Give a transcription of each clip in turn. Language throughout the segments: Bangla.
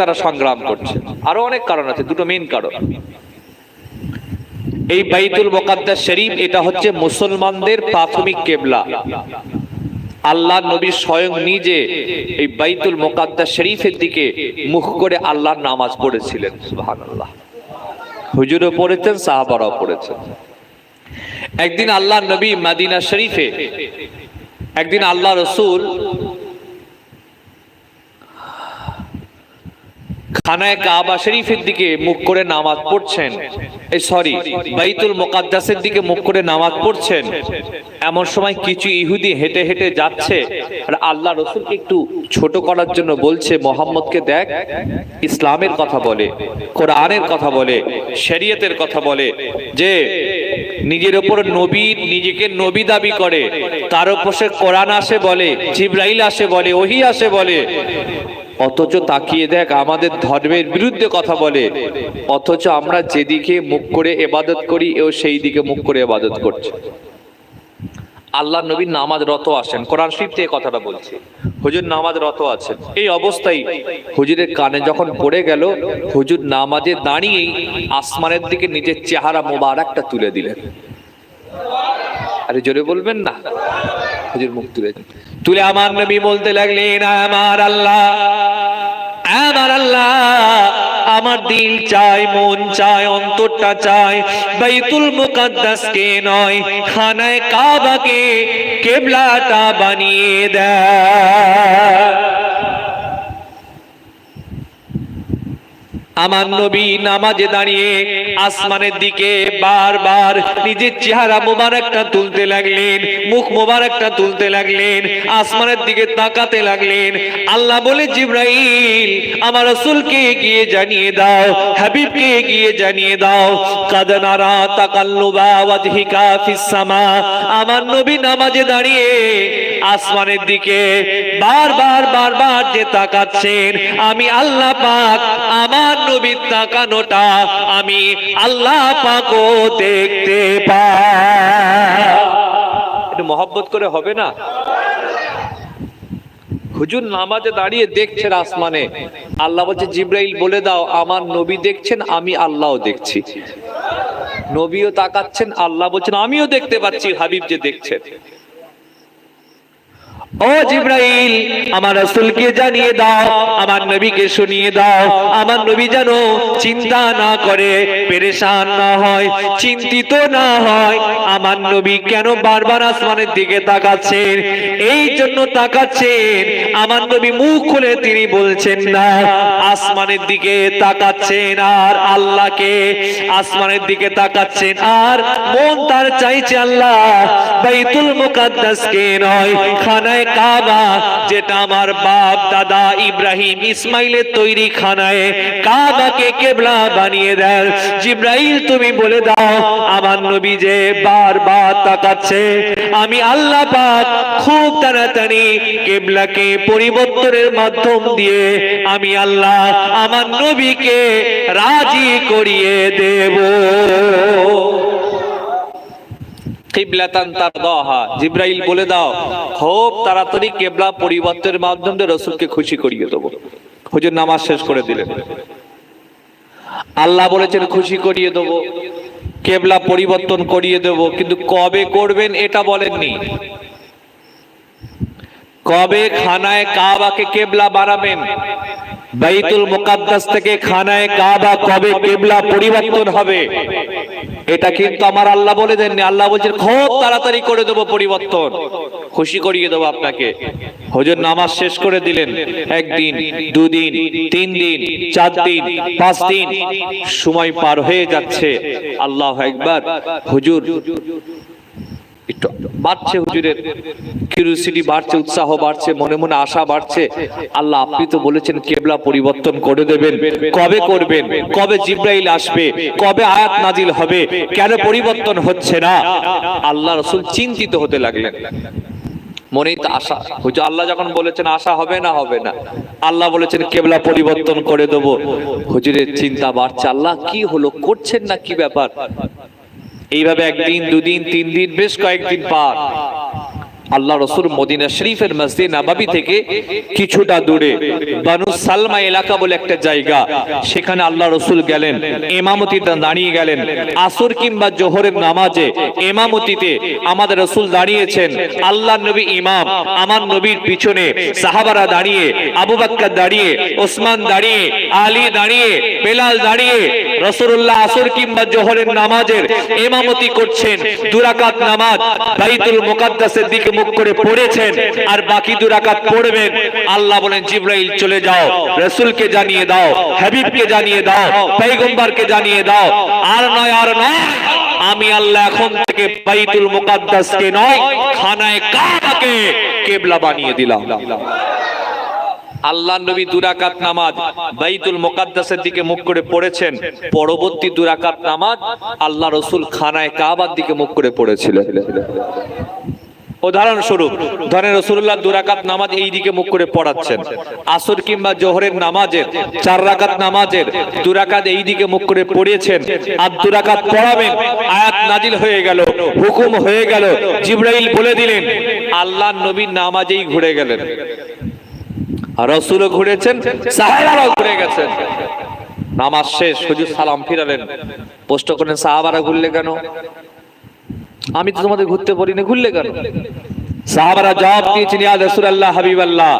তারা সংগ্রাম করছে। আরও অনেক কারণ আছে, দুটো মেইন কারণ। এই বাইতুল মোকাদ্দাস শরীফ, এটা হচ্ছে মুসলমানদের প্রাথমিক কেবলা। আল্লাহ নবী স্বয়ং নিজে এই বাইতুল মোকাদ্দাস শরীফের দিকে মুখ করে আল্লাহর নামাজ পড়েছিলেন, সুবহানাল্লাহ। হুজুরও পড়েছেন, সাহাবারাও পড়েছেন। একদিন আল্লাহ নবী মাদিনা শরীফে, একদিন আল্লাহ রসুল খানায় কাবা শরীফের দিকে মুখ করে নামাজ পড়ছেন। এই সরি, বাইতুল মোকাদ্দাসের দিকে মুখ করে নামাজ পড়ছেন। এমন সময় কিছু ইহুদি হেঁটে হেঁটে যাচ্ছে আর আল্লাহ রসুলকে একটু ছোট করার জন্য বলছে, মোহাম্মদকে দেখ, ইসলামের কথা বলে, কোরআনের কথা বলে, শরীয়তের কথা বলে, যে নিজের ওপর নবী নিজেকে নবী দাবি করে, তার উপর সে কোরআন আসে বলে, জিব্রাইল আসে বলে, ওহি আসে বলে অথচ তাকিয়ে দেখ আমাদের ধর্মের বিরুদ্ধে কথা বলে। অথচ আমরা যেদিকে মুখ করে এবাদত করি, এও সেই দিকে মুখ করে এবাদত করছে। আল্লাহ নবী নামাজ রত আসেন। কোরআন শরীফ থেকে কথাটা বলছি। হুজুর নামাজ রত আছেন। এই অবস্থায় হুজুরের কানে যখন পড়ে গেল, হুজুর নামাজে দাঁড়িয়েই আসমানের দিকে নিজের চেহারা মোবারকটা তুলে দিলেন। আরে জোরে বলবেন না। হুজুর মুখ তুলে তুলে আমার নবী বলতে লাগলেন, আমার আল্লাহ আমার আল্লাহ, আমার দিল চায় মন চায় অন্তরটা চায় বাইতুল মুকাদ্দাস কে নয়, খানায় কাবাকে কেবলাটা বানিয়ে দেয়। আমার নবী নামাজে দাঁড়িয়ে আসমানের দিকে বারবার নিজের চেহারা মোবারকটা তুলতে লাগলেন, মুখ মোবারকটা তুলতে লাগলেন, আসমানের দিকে তাকাতে লাগলেন। আল্লাহ বলে, জিব্রাইল, আমার রসুলকে গিয়ে জানিয়ে দাও, হাবিবকে গিয়ে জানিয়ে দাও কাদনারা তাকাল্লুবা ওয়াজহিকা ফিস সামা। আমার নবী নামাজে দাঁড়িয়ে আসমানের দিকে বারবার বারবার যে তাকাচ্ছেন, আমি আল্লাহ পাক আমার নবীর তাকানোটা আমি আল্লাহ পাকও দেখতে পাই মহব্বত করে হবে না? হুজুর নামাজে দাঁড়িয়ে দেখছেন আসমানে। আল্লাহ বলছে, জিব্রাইল বলে দাও, আমার নবী দেখছেন, আমি আল্লাহও দেখছি। নবীও তাকাচ্ছেন, আল্লাহ বলছেন, আমিও দেখতে পাচ্ছি, হাবিব যে দেখছেন। ও জিব্রাইল, আমার রাসূলকে জানিয়ে দাও, আমার নবীকে শুনিয়ে দাও। আমার নবী যেন চিন্তা না করে, পেরেশান না হয়, চিন্তিত না হয়, আমার নবী কেন বারবার আসমানের দিকে তাকাচ্ছেন? এই জন্য তাকাচ্ছেন। আমার নবী মুখ খুলে তিনি বলছেন, না, আসমানের দিকে তাকাচ্ছেন আর আল্লাহকে আসমানের দিকে তাকাচ্ছেন আর মন তার চাইছে আল্লাহ। বাইতুল মুকাদ্দাসকে নয়, খানায় কাবা, যেটা আমার বাপ দাদা ইব্রাহিম ইসমাইলের তৈরি খানায় কাবাকে কেবলা বানিয়ে দেন। জিব্রাইল, তুমি বলে দাও, আমার নবী যে বারবার তাকাচ্ছে, আমি আল্লাহ পাক খুব তাড়াতাড়ি কেবলাকে পরিবর্তনের মাধ্যম দিয়ে আমি আল্লাহ আমার নবীকে রাজি করিয়ে দেব। জিব্রাইল বলে দাও, খুব তাড়াতাড়ি কেবলা পরিবর্তনের মাধ্যমে রসুলকে খুশি করিয়ে দেবো। হুজুর নামাজ শেষ করে দিলেন। আল্লাহ বলেছেন, খুশি করিয়ে দেবো, কেবলা পরিবর্তন করিয়ে দেব, কিন্তু কবে করবেন এটা বলেননি। কবে খানায় কাবাকে কেবলা বানাবেন? বাইতুল মুকাদ্দাস থেকে খানায় কাবা কবে কেবলা পরিবর্তন হবে? এটা কিন্তু আমার আল্লাহ বলে দেননি। আল্লাহ বলছেন, খুব তাড়াতাড়ি করে দেবো পরিবর্তন। খুশি করিয়ে দেবো আপনাকে। হজর, নামাজ শেষ করে দিলেন। একদিন, দুদিন, তিন দিন, চার দিন, পাঁচ দিন সময় পার হয়ে যাচ্ছে। আল্লাহ একবার হুজুর বাড়ছে হুজুরের কিউরিওসিটি বাড়ছে, উৎসাহ বাড়ছে, মনে মনে আশা বাড়ছে। আল্লাহ আপনি তো বলেছেন, কেবলা পরিবর্তন করে দেবেন। কবে করবেন? কবে জিব্রাইল আসবে? কবে আয়াত নাজিল হবে? কেন পরিবর্তন হচ্ছে না? আল্লাহ রসুল চিন্তিত হতে লাগলেন। মনেই তো আশা। হুজুর, আল্লাহ যখন বলেছেন, আশা হবে না হবে না। আল্লাহ বলেছেন, কেবলা পরিবর্তন করে দেব। হুজুরের চিন্তা বাড়ছে। আল্লাহ কি হলো? করছেন না কি ব্যাপার? এইভাবে একদিন দুদিন তিন দিন বেশ কয়েকদিন পার। আল্লাহ রসুল মদিনা শরীফের মসজিদ নাবাবি থেকে কিছুটা দূরে, বানু সালমা এলাকা বলে একটা জায়গা। সেখানে আল্লাহ রসুল গেলেন এমামতিতে দাঁড়িয়ে গেলেন। আসর কিংবা জোহরের নামাজে এমামতিতে আমাদের রসুল দাঁড়িয়েছেন। আল্লাহ নবী ইমাম, আমার নবীর পিছনে সাহাবারা দাঁড়িয়ে, আবু বাক্কার দাঁড়িয়ে, ওসমান দাঁড়িয়ে, আলী দাঁড়িয়ে, বেলাল দাঁড়িয়ে রসুল্লাহ আসর কিংবা জোহরের নামাজের এমামতি করছেন। দুরাকাত নামাজ বাইতুল মুকাদ্দাসের দিকে মুখ করে পড়েছেন আর বাকি দুরাকাত পড়বেন। আল্লাহ বলেন, জিব্রাইল, চলে যাও। রসুলকে জানিয়ে দাও, হাবিবকে জানিয়ে দাও, পয়গম্বরকে জানিয়ে দাও। আর নয় আর নয়, আমি আল্লাহ এখন থেকে বাইতুল মুকাদ্দাসকে নয়, খানায় কাবাকে কেবলা বানিয়ে দিলাম। আল্লাহ নবী দুরাকাত নামাজ বাইতুল মুকাদ্দাসের দিকে মুখ করে পড়েছেন। পরবর্তী দুরাকাত নামাজ আল্লাহ রসুল খানায় কাবার দিকে মুখ করে পড়েছিলেন। উদাহরণস্বরূপ ধরেন রসুল্লাহ দুরাকাত নামাজ এই দিকে মুখ করে পড়াচ্ছেন। আসর কিংবা জোহরের নামাজের, চার রাকাত নামাজের দুরাকাত এই দিকে মুখ করে পড়িয়েছেন আর দুরাকাত পড়াবেন, আয়াত নাজিল হয়ে গেল, হুকুম হয়ে গেল, জিব্রাইল বলে দিলেন আল্লাহ নবীর নামাজেই ঘুরে গেলেন। রসুলও ঘুরেছেন, সাহাবারাও ঘুরে গেছেন। নামাজ শেষ, হুজুর সালাম ফিরালেন। প্রশ্ন করেন সাহাবারা ঘুরলে কেন? আমি তো তোমাদের ঘুরতে পারিনি ঘুরলে কেন? সাহাবারা জবাব দিয়েছেন ইয়া রাসূলুল্লাহ হাবিবাল্লাহ।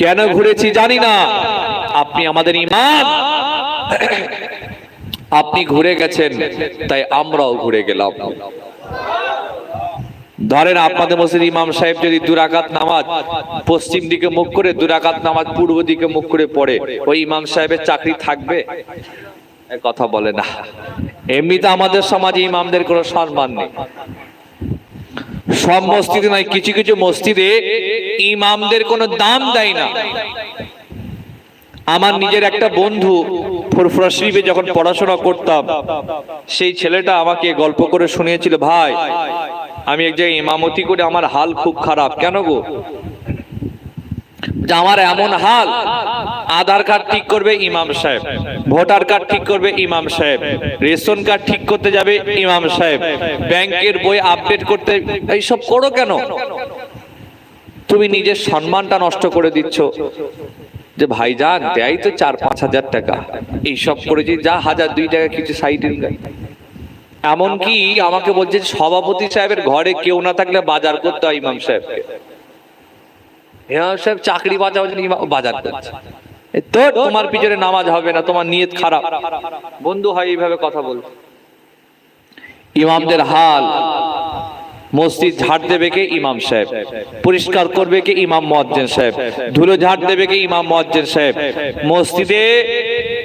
কেন ঘুরেছি জানি না। আপনি আমাদের ইমান আপনি ঘুরে গেছেন তাই আমরাও ঘুরে গেলাম। ধরেন আপনাদের মসজিদ ইমাম সাহেব যদি দুরাকাত নামাজ পশ্চিম দিকে মুখ করে দুরাকাত নামাজ পূর্ব দিকে মুখ করে পড়ে ওই ইমাম সাহেবের চাকরি থাকবে? কথা বলে না। এমনিতে আমাদের সমাজে ইমামদের কোনো সম্মান নেই। সব মসজিদে নয়, কিছু কিছু মসজিদে ইমামদের কোনো দাম দেয় না। আমার নিজের একটা বন্ধু ফুরফুরা শরীফে যখন পড়াশোনা করতাম, সেই ছেলেটা আমাকে গল্প করে শুনিয়েছিল, ভাই, আমি এক জায়গায় ইমামতি করে আমার হাল খুব খারাপ। কেন গো? আমার এমন হাল, আধার কার্ড ঠিক করবে ইমাম সাহেব, ভোটার কার্ড ঠিক করবে ইমাম সাহেব, রেশন কার্ড ঠিক করতে যাবে ইমাম সাহেব, ব্যাংকের বই আপডেট করতে, এইসব করো কেন? তুমি নিজের সম্মানটা নষ্ট করে দিচ্ছ। যে ভাইজান, দেয় তো চার পাঁচ হাজার টাকা। এইসব করেছি, যা হাজার, দুই টাকা কিছু সাইডে এমনকি আমাকে বলছে সভাপতি সাহেবের ঘরে কেউ না থাকলে বাজার করতে হয় ইমাম সাহেবকে। ইমাম সাহেব চাকরি বাজার বাজার করছে। তো তোমার পিছনে নামাজ হবে না তোমার নিয়ত খারাপ। বন্ধু হয় এইভাবে কথা বল। ইমামদের হাল মসজিদ ঝাড় দেবে কে ইমাম সাহেব? পরিষ্কার করবে কে ইমাম মুয়াজ্জিন সাহেব? ধুলো ঝাড় দেবে কে ইমাম মুয়াজ্জিন সাহেব? মসজিদে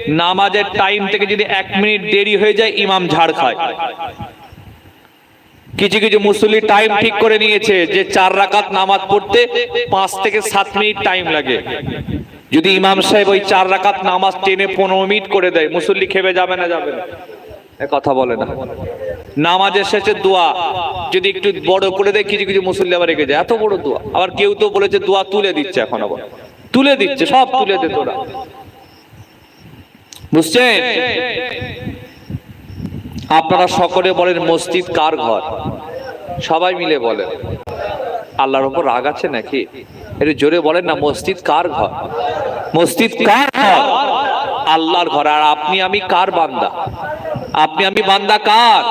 নামাজের টাইম থেকে যদি এক মিনিট দেরি হয়ে যায় ইমাম ঝাড় খায়। কিছু কিছু মুসল্লি টাইম ঠিক করে নিয়েছে যে চার রাকাত নামাজ পড়তে পাঁচ থেকে সাত মিনিট টাইম লাগে। যদি ইমাম সাহেব ওই চার রাকাত নামাজ টেনে পনেরো মিনিট করে দেয়, মুসল্লি খেবে যাবে না যাবে না? কথা বলে না। নামাজের শেষে দোয়া, যদি একটু বড় করে দেয়, কিছু কিছু মুসল্লি আবার রেখে যায়। এত বড় দোয়া। আবার কেউ তো বলেছে দোয়া তুলে দিচ্ছে এখন আবার। তুলে দিচ্ছে, সব তুলে দে তোরা। বুঝছেন? আপনারা সকলে বলেন মসজিদ কার ঘর? সবাই মিলে বলেন। আল্লাহর উপর রাগ আছে নাকি? একটু জোরে বলেন না, মসজিদ কার ঘর? মসজিদ কার ঘর? আল্লাহর ঘর। আর আপনি, আমি কার বান্দা? আপনি, আমি বান্দা কার?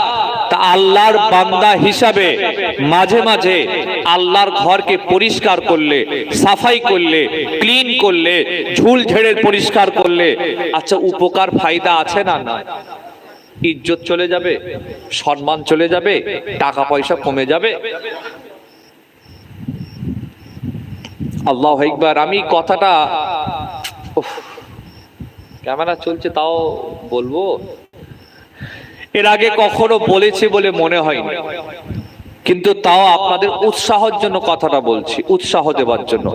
তা আল্লাহর বান্দা হিসাবে মাঝে মাঝে আল্লাহর ঘরকে পরিষ্কার করলে, সাফাই করলে, ক্লিন করলে, ঝুল ঝেড়ে পরিষ্কার করলে আচ্ছা উপকার, ফায়দা আছে না না ইজ্জত চলে যাবে, সম্মান চলে যাবে, টাকা পয়সা কমে যাবে। আল্লাহ একবার আমি কথাটা ক্যামেরা চলছে তাও বলব? এর আগে কখনো বলেছে বলে মনে হয়নি। কিন্তু তাও আপনাদের উৎসাহের জন্য কথাটা বলছি, উৎসাহ দেওয়ার জন্য।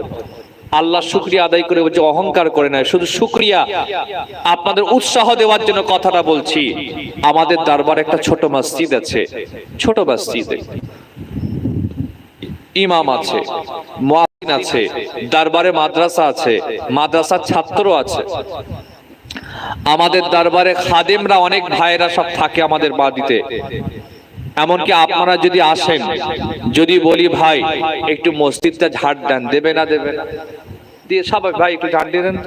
আল্লাহ শুক্রিয়া আদায় করে বলছে, অহংকার করে না শুধু শুক্রিয়া। আপনাদের উৎসাহ দেওয়ার জন্য কথাটা বলছি। আমাদের দরবার একটা ছোট মসজিদ আছে, ছোট মসজিদ। ইমাম আছে আছে, দরবারে মাদ্রাসা আছে, মাদ্রাসার ছাত্র আছে। আমাদের দরবারে খাদেমরা অনেক ভাইয়েরা সব থাকে আমাদের বাড়িতে। এমনকি আপনারা যদি আসেন, যদি বলি, ভাই, একটু মসজিদটা ঝাড় দেন। দেবে না দেবে না। দিয়ে সবাই ভাই একটু ঝাড় দিয়ে দেন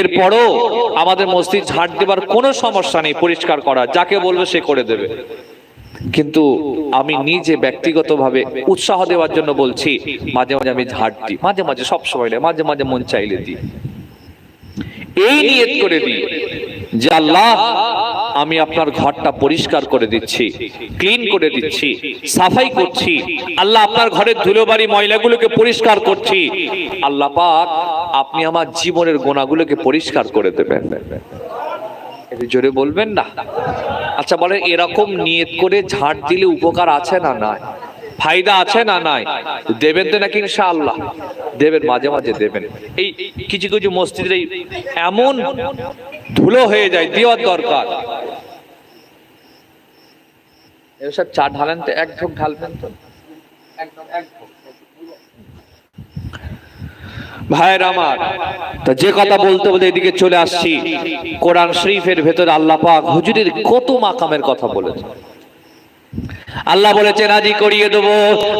এরপরও আমাদের মসজিদ ঝাড় দেবার কোনো সমস্যা নেই, পরিষ্কার করা, যাকে বলবে সে করে দেবে। কিন্তু আমি নিজে ব্যক্তিগতভাবে উৎসাহ দেওয়ার জন্য বলছি, মাঝে মাঝে আমি ঝাড় দিই, মাঝে মাঝে সব সময় মাঝে মাঝে মন চাইলে দিই। এই নিয়ত করে দিই যে আল্লাহ আমি আপনার ঘরটা পরিষ্কার করে দিচ্ছি ক্লিন করে দিচ্ছি, সাফাই করছি। আল্লাহ আপনার ঘরের ধুলোবাড়ি ময়লাগুলোকে পরিষ্কার করছি। আল্লাহ পাক, আপনি আমার জীবনের গোনাগুলোকে পরিষ্কার করে দেবেন। জোরে বলবেন না? আচ্ছা বলেন, এরকম নিয়ত করে ঝাড় দিলে উপকার আছে না নাই? ফায়দা আছে না নাই? দেবেন তো নাকি ইনশাআল্লাহ? দেবেন, মাঝে মাঝে দেবেন। এই কিছু কিছু মসজিদের এমন ধুলো হয়ে যায়, দেওয়ার দরকার। এসব চা ঢালেন তো, এক ঢোক ঢালবেন তো। ভাইয়ের আমার, তা যে কথা বলতে বলতে এদিকে চলে আসছি কোরআন শরীফের ভেতরে আল্লাহ পাক হুজুরের কত মাকামের কথা বলেছে আল্লাহ বলেছে, রাজি করিয়ে দেব।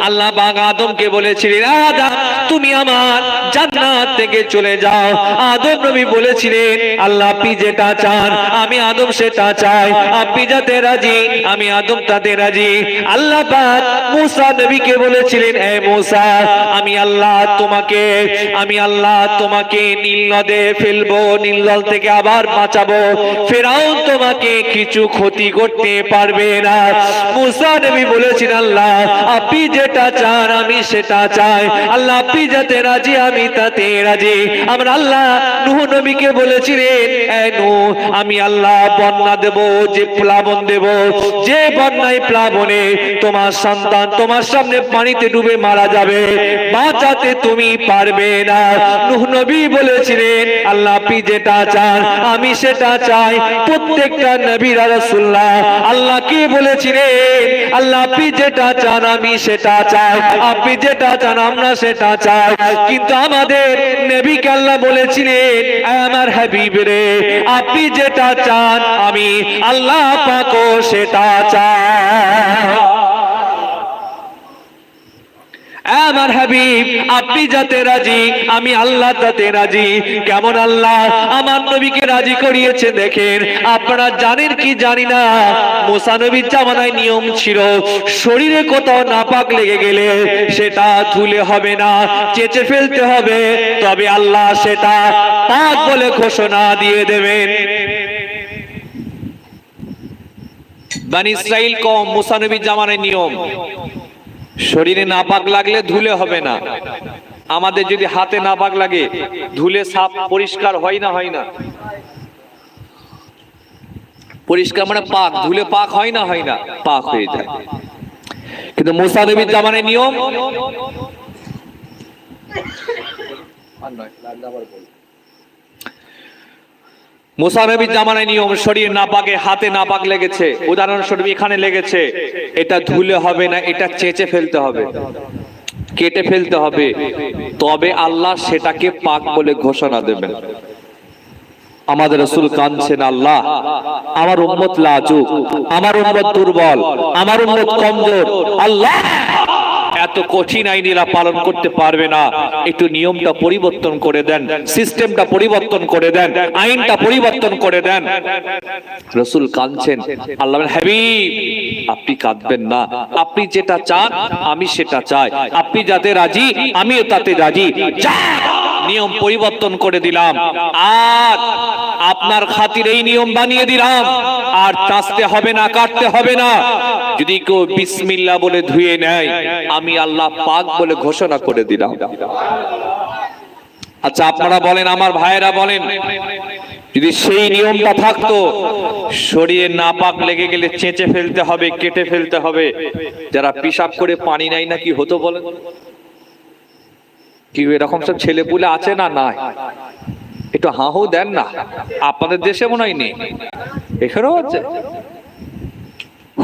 আল্লাহ পাক আদমকে বলেছিলেন, আদম, তুমি আমার জান্নাত থেকে চলে যাও। আদম নবী বলেছিলেন, আল্লাহ আপনি যেটা চান, আমি আদম সেটা চাই। আপনি যাতে রাজি, আমি আদম তাতে রাজি। আল্লাহ পাক মুসা নবীকে বলেছিলেন, এ মুসা, আমি আল্লাহ তোমাকে, আমি আল্লাহ তোমাকে নীল নদে ফেলব, নীল নদ থেকে আবার বাঁচাবো। ফেরাউন তোমাকে কিছু ক্ষতি করতে পারবে না। মুসা নবী বলেছেন, আল্লাহ, আপনি যেটা চান আমি সেটা চাই। আল্লাহ, আপনি যাতে রাজি, আমি তাতে রাজি। আমরা আল্লাহ, নূহ নবীকে বলেছিলেন আমি আল্লাহ বন্যা দেব, যে প্লাবন দেব। যে বন্যায় প্লাবনে তোমার সন্তান, তোমার সামনে পানিতে ডুবে মারা যাবে। বাঁচাতে তুমি পারবে না। নূহ নবী বলেছিলেন, আল্লাহ, আপনি যেটা চান আমি সেটা চাই। প্রত্যেকটা নবীর রাসূলুল্লাহ আল্লাহ কি বলেছিলেন আল্লাহ, আপনি যেটা চান আমি সেটা চাই। আপনি যেটা চান আমরা সেটা চাই। কিন্তু আমাদের নবীকে আল্লাহ বলেছিলেন "এ আমার হাবিব রে, আপনি যেটা চান আমি আল্লাহ পাকও সেটা চাই। আমার হাবিব, আপনি যাতে রাজি, আমি আল্লাহ তাতে রাজি। কেমন আল্লাহ? আমার নবীকে রাজি করিয়েছে, দেখেন। আপনারা জানেন কি জানি না? মোসা নবীর জামানায় নিয়ম ছিল, শরীরে কোথাও নাপাক লেগে গেলে সেটা ধুলে হবে না, চেচে ফেলতে হবে। তবে আল্লাহ সেটা পাক বলে ঘোষণা দিয়ে দেবেন। বানি ইসরাইল কম, মুসা নবীর জামানায় নিয়ম। শরীরে নাপাক লাগলে ধুলে হবে না। আমাদের যদি হাতে নাপাক লাগে, ধুলে সাপ পরিষ্কার হয় না হয় না। পরিষ্কার মানে পাক, ধুলে পাক হয় না হয় না, পাক হয়ে যায়। কিন্তু মুসা নবীর জামানের নিয়ম? মুসা নবীর জামানায় নিয়ম শরীর নাপাকে হাতে নাপাক লেগেছে। উদাহরণস্বরূপ এখানে লেগেছে, এটা ধুলে হবে না, এটা চেঁচে ফেলতে হবে। কেটে ফেলতে হবে। তবে আল্লাহ সেটাকে পাক বলে ঘোষণা দেবেন। আমাদের রসুল কাঁদছেন, আল্লাহ, আমার উম্মত লাজুক, আমার উম্মত দুর্বল, আমার উম্মত কমজোর, আল্লাহ এত কঠিন আইন এরা পালন করতে পারবে না। একটু নিয়মটা পরিবর্তন করে দেন, সিস্টেমটা পরিবর্তন করে দেন, আইনটা পরিবর্তন করে দেন। রসুল কাঁদছেন, আল্লাহ হ্যাবিব আপনি কাঁদবেন না। আপনি যেটা চান, আমি সেটা চাই। আপনি যাতে রাজি, আমিও তাতে রাজি। যা! নিয়ম পরিবর্তন করে দিলাম। আর আপনার খাতির এই নিয়ম বানিয়ে দিলাম। আর চাষতে হবে না, কাটতে হবে না। যদি কেউ বিসমিল্লা বলে ধুয়ে নেয়, আমি আল্লাহ পাক বলে ঘোষণা করে দিলাম। আচ্ছা আপনারা বলেন, আমার ভাইয়েরা বলেন, যদি সেই নিয়মটা থাকতো, শরীরে নাপাক লেগে গেলে চেঁচে ফেলতে হবে, কেটে ফেলতে হবে। যারা পিসাব করে পানি নাই নাকি হতো বলেন? কি এরকম সব ছেলে পুলে আছে না নাই? একটু হাহু দেন না। আপনাদের দেশে মনে হয় নেই। এখানেও আছে।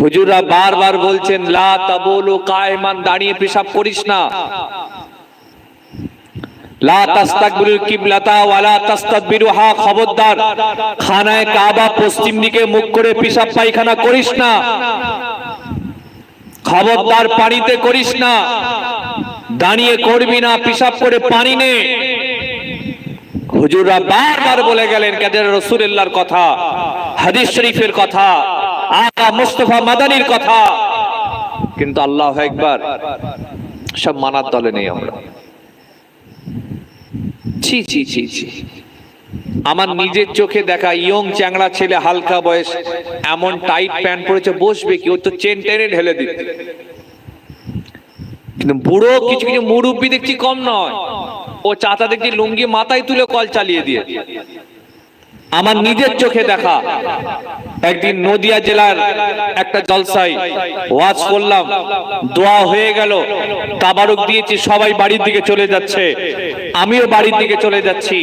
হুজুরা বারবার বলছেন, লা তাবুলু কায়মান, দাঁড়িয়ে পেশাব করিস না। লা তাস্তাকবিরুল কিবলাতা ওয়ালা তাস্তাদবিরুহা খবরদার। খানায় কাবা পশ্চিম দিকে মুখ করে পেশাব পায়খানা করিস না। খবরদার পানিতে করিস না। দাঁড়িয়ে করবি না পিসাব করে পানি নে। হুজুররা বারবার বলে গেলেন, কাদের রসুল্লাহর কথা, হাদিস শরীফের কথা, আকা মুস্তফা মাদানির কথা। কিন্তু আল্লাহ একবার সব মানার দলে নেই আমরা। ছি ছি ছি ছি। আমার নিজের চোখে দেখা ইয়ং চ্যাংড়া ছেলে, হালকা বয়স, এমন টাইট প্যান্ট পরেছে, বসবে কি? ও তো চেন টেনে ঢেলে দিতে কিন্তু বুড়ো কিছু কিছু মুরব্বি দেখছি কম নয়। ও চাচা দেখছি লুঙ্গি মাথায় তুলে কল চালিয়ে দিয়ে। আমার নিজের চোখে দেখা। একদিন নদিয়া জেলার একটা জলসাই ওয়াজ করলাম। দোয়া হয়ে গেল। তাবারক দিয়েছি, সবাই বাড়ির দিকে চলে যাচ্ছে। আমিও বাড়ির দিকে চলে যাচ্ছি।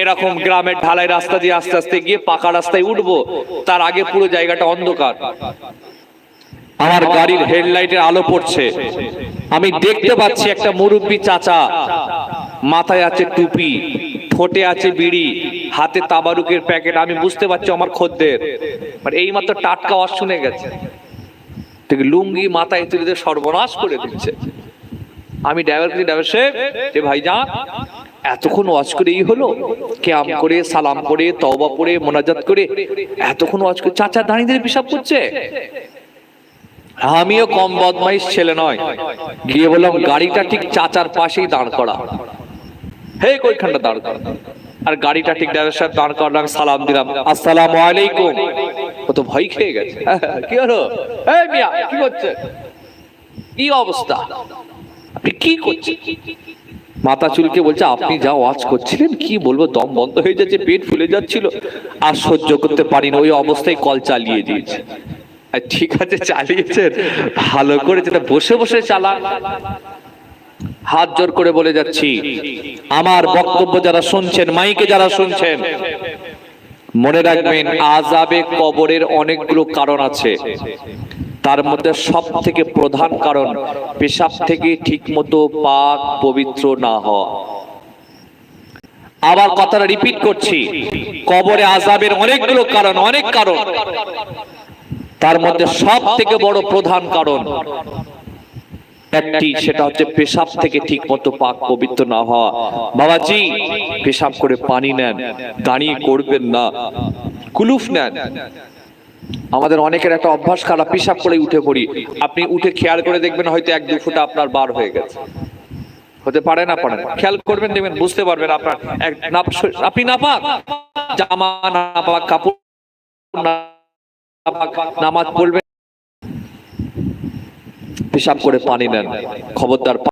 এরকম গ্রামের ঢালাই রাস্তা দিয়ে আস্তে আস্তে গিয়ে পাকা রাস্তায় উঠবো। তার আগে পুরো জায়গাটা অন্ধকার। আমার গাড়ির হেডলাইটের আলো পড়ছে। আমি দেখতে পাচ্ছি একটা মুরব্বী চাচা। মাথায় আছে টুপি, ঠোঁটে আছে বিড়ি, হাতে তাবারুকের প্যাকেট। আমি বুঝতে পারছি আমার খদ্দের। মানে এই মাত্র টাটকা আওয়াজ শুনে গেছে। লুঙ্গি মাথায় তুলে দিয়ে সর্বনাশ করে দিচ্ছে। আমি ড্রাইভার কিছু ড্রাইভার সাহেব, যে ভাই যা এতক্ষণ ওয়াজ করে এই হলো? ক্যাম করে, সালাম করে, তওবা পড়ে মোনাজাত করে, এতক্ষণ ওয়াজ করে, চাচা দাঁড়িয়ে পেশাব করছে? আমিও কম বদমাইশ ছেলে নয়। গিয়ে বললাম, গাড়িটা ঠিক চাচার পাশেই দাঁড় করা। হে, কইখানটা দাঁড় করা। আর গাড়িটা ঠিক ড্রাইভার সাহেব দাঁড় করালাম সালাম দিলাম। আসসালামু আলাইকুম। ও তো ভয় খেয়ে গেছে। কি হলো? এই মিয়া, কি করছে? কি অবস্থা? আপনি কি করছেন? মাথা চুলকে বলছে, আপনি যা ওয়াজ করছিলেন, কি বলব, দম বন্ধ হয়ে যাচ্ছে, পেট ফুলে যাচ্ছিল। আর সহ্য করতে পারিনি, ওই অবস্থায় কল চালিয়ে দিয়েছে। ঠিক আছে, চালিয়েছেন। ভালো করে যেটা বসে বসে চালা হাত জোর করে বলে যাচ্ছি, আমার বক্তব্য যারা শুনছেন, মাইকে যারা শুনছেন, মনে রাখবেন আজাবে কবরের অনেকগুলো কারণ আছে। তার মধ্যে সব থেকে প্রধান কারণ, পেশাব থেকে ঠিকমতো পাক, পবিত্র না হওয়া। আবার কথাটা রিপিট করছি, কবরে আজাবের অনেকগুলো কারণ, অনেক কারণ। তার মধ্যে সব থেকে বড় প্রধান কারণ একটি, সেটা হচ্ছে পেশাব থেকে ঠিক মতো পাক পবিত্র না হওয়া। বাবাজি, পেশাব করে পানি নেন, দাঁড়িয়ে করবেন না, কুলুফ নেন। আমাদের অনেকের একটা অভ্যাস খারাপ, পেশাব করে উঠে পড়ি। আপনি উঠে খেয়াল করে দেখবেন হয়তো এক দু ফুটা আপনার বার হয়ে গেছে। হতে পারে না পারে খেয়াল করবেন, দেখবেন, বুঝতে পারবেন আপনার আপনি না পাক জামা না পাক কাপড় না নামাজ পড়বে পেশাব করে পানি নেন খবরদার